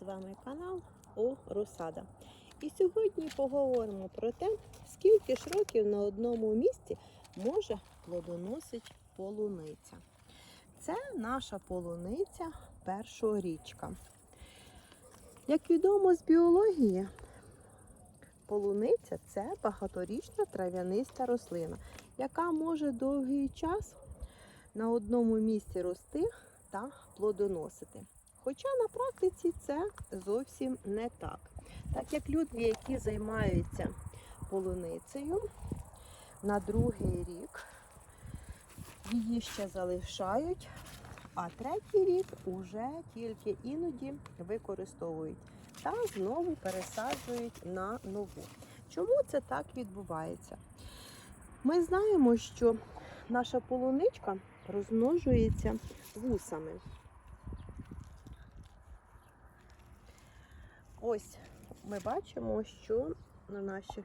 З вами канал О Русада. І сьогодні поговоримо про те, скільки ж років на одному місці може плодоносить полуниця. Це наша полуниця першорічка. Як відомо з біології, полуниця це багаторічна трав'яниста рослина, яка може довгий час на одному місці рости та плодоносити. Хоча на практиці це зовсім не так. Так як люди, які займаються полуницею, на другий рік її ще залишають, а третій рік уже тільки іноді використовують та знову пересаджують на нову. Чому це так відбувається? Ми знаємо, що наша полуничка розмножується вусами. Ось ми бачимо, що на наших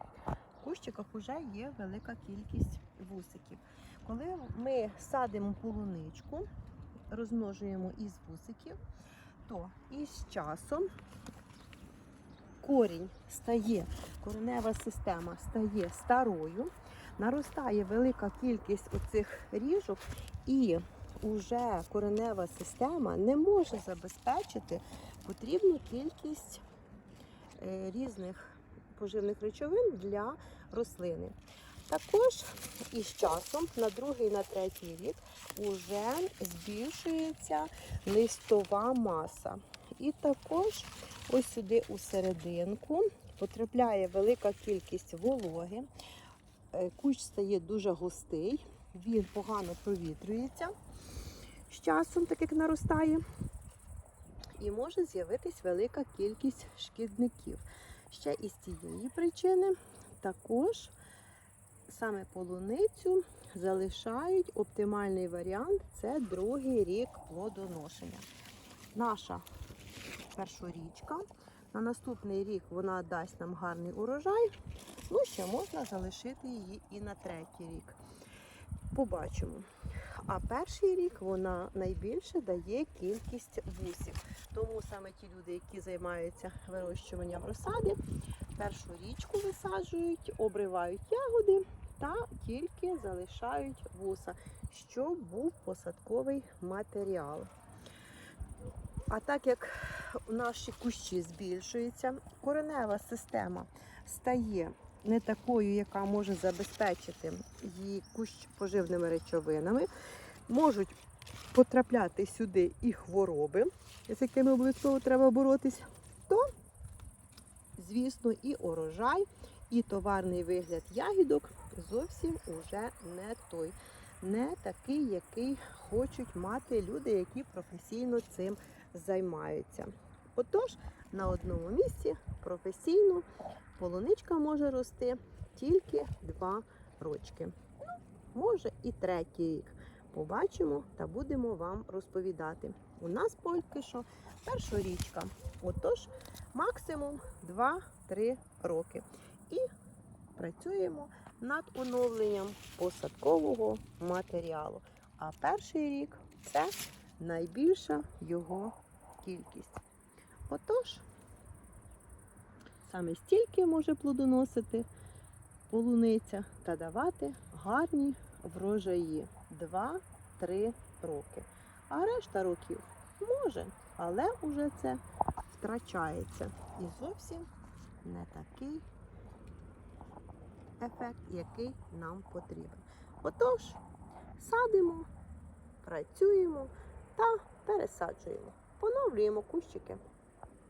кущиках вже є велика кількість вусиків. Коли ми садимо полуничку, розмножуємо із вусиків, то із часом корінь стає, коренева система стає старою, наростає велика кількість оцих ріжок, і вже коренева система не може забезпечити потрібну кількість різних поживних речовин для рослини. Також із часом на другий, на третій рік вже збільшується листова маса. І також ось сюди у серединку потрапляє велика кількість вологи. Е, Кущ стає дуже густий, він погано провітрюється з часом, так як наростає. І може з'явитись велика кількість шкідників. Ще із цієї причини також саме полуницю залишають оптимальний варіант це другий рік плодоношення. Наша першорічка. На наступний рік вона дасть нам гарний урожай. Ну, ще можна залишити її і на третій рік. Побачимо. А перший рік вона найбільше дає кількість вусів. Тому саме ті люди, які займаються вирощуванням розсади, першу річку висаджують, обривають ягоди та тільки залишають вуса, щоб був посадковий матеріал. А так як наші кущі збільшуються, коренева система стає не такою, яка може забезпечити її кущ поживними речовинами, можуть потрапляти сюди і хвороби, з якими обов'язково треба боротись, то, звісно, і урожай, і товарний вигляд ягідок зовсім уже не той, не такий, який хочуть мати люди, які професійно цим займаються. Отож, на одному місці професійно полуничка може рости тільки два рочки. Ну, може і третій рік. Побачимо та будемо вам розповідати. У нас поки що першорічка. Отож, максимум 2-3 роки. І працюємо над оновленням посадкового матеріалу. А перший рік це найбільша його кількість. Отож, саме стільки може плодоносити полуниця та давати гарні врожаї 2-3 роки. А решта років може, але вже це втрачається. І зовсім не такий ефект, який нам потрібен. Отож, садимо, працюємо та пересаджуємо. Поновлюємо кущики.